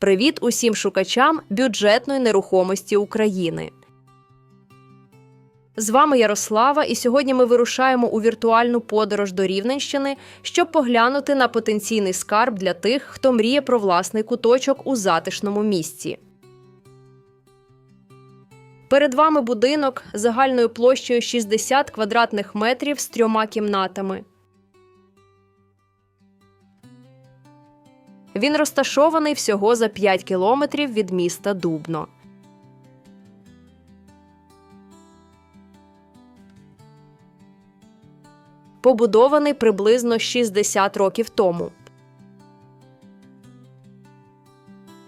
Привіт усім шукачам бюджетної нерухомості України. З вами Ярослава, і сьогодні ми вирушаємо у віртуальну подорож до Рівненщини, щоб поглянути на потенційний скарб для тих, хто мріє про власний куточок у затишному місці. Перед вами будинок загальною площею 60 квадратних метрів з трьома кімнатами. Він розташований всього за 5 кілометрів від міста Дубно. Побудований приблизно 60 років тому.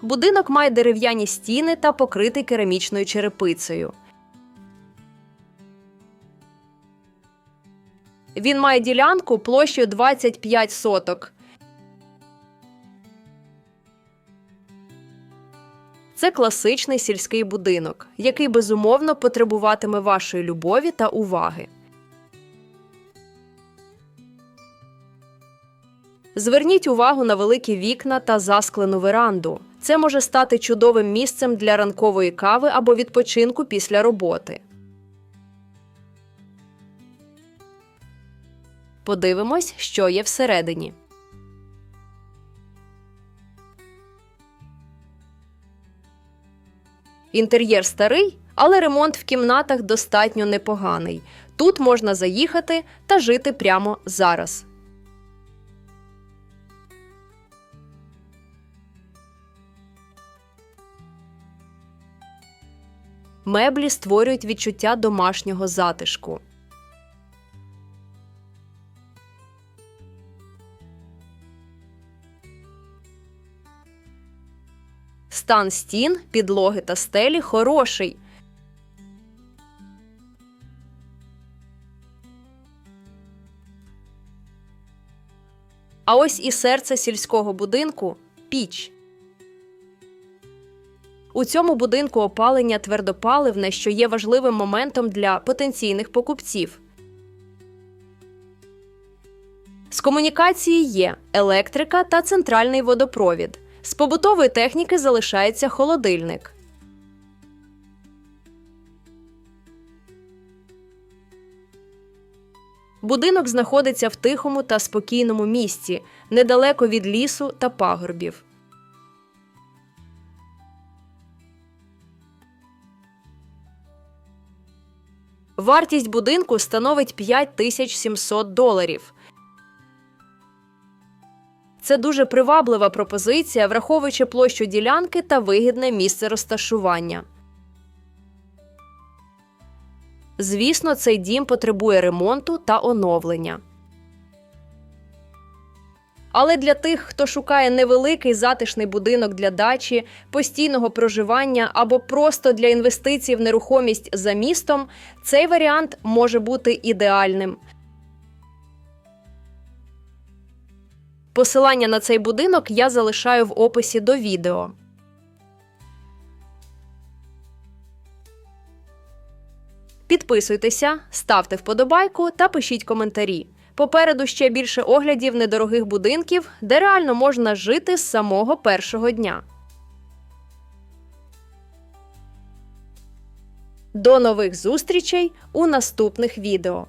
Будинок має дерев'яні стіни та покритий керамічною черепицею. Він має ділянку площею 25 соток. Це класичний сільський будинок, який безумовно потребуватиме вашої любові та уваги. Зверніть увагу на великі вікна та засклену веранду. Це може стати чудовим місцем для ранкової кави або відпочинку після роботи. Подивимось, що є всередині. Інтер'єр старий, але ремонт в кімнатах достатньо непоганий. Тут можна заїхати та жити прямо зараз. Меблі створюють відчуття домашнього затишку. Стан стін, підлоги та стелі хороший. А ось і серце сільського будинку піч. У цьому будинку опалення твердопаливне, що є важливим моментом для потенційних покупців. З комунікації є електрика та центральний водопровід. З побутової техніки залишається холодильник. Будинок знаходиться в тихому та спокійному місці, недалеко від лісу та пагорбів. Вартість будинку становить 5700 доларів. Це дуже приваблива пропозиція, враховуючи площу ділянки та вигідне місце розташування. Звісно, цей дім потребує ремонту та оновлення. Але для тих, хто шукає невеликий затишний будинок для дачі, постійного проживання або просто для інвестицій в нерухомість за містом, цей варіант може бути ідеальним. Посилання на цей будинок я залишаю в описі до відео. Підписуйтеся, ставте вподобайку та пишіть коментарі. Попереду ще більше оглядів недорогих будинків, де реально можна жити з самого першого дня. До нових зустрічей у наступних відео.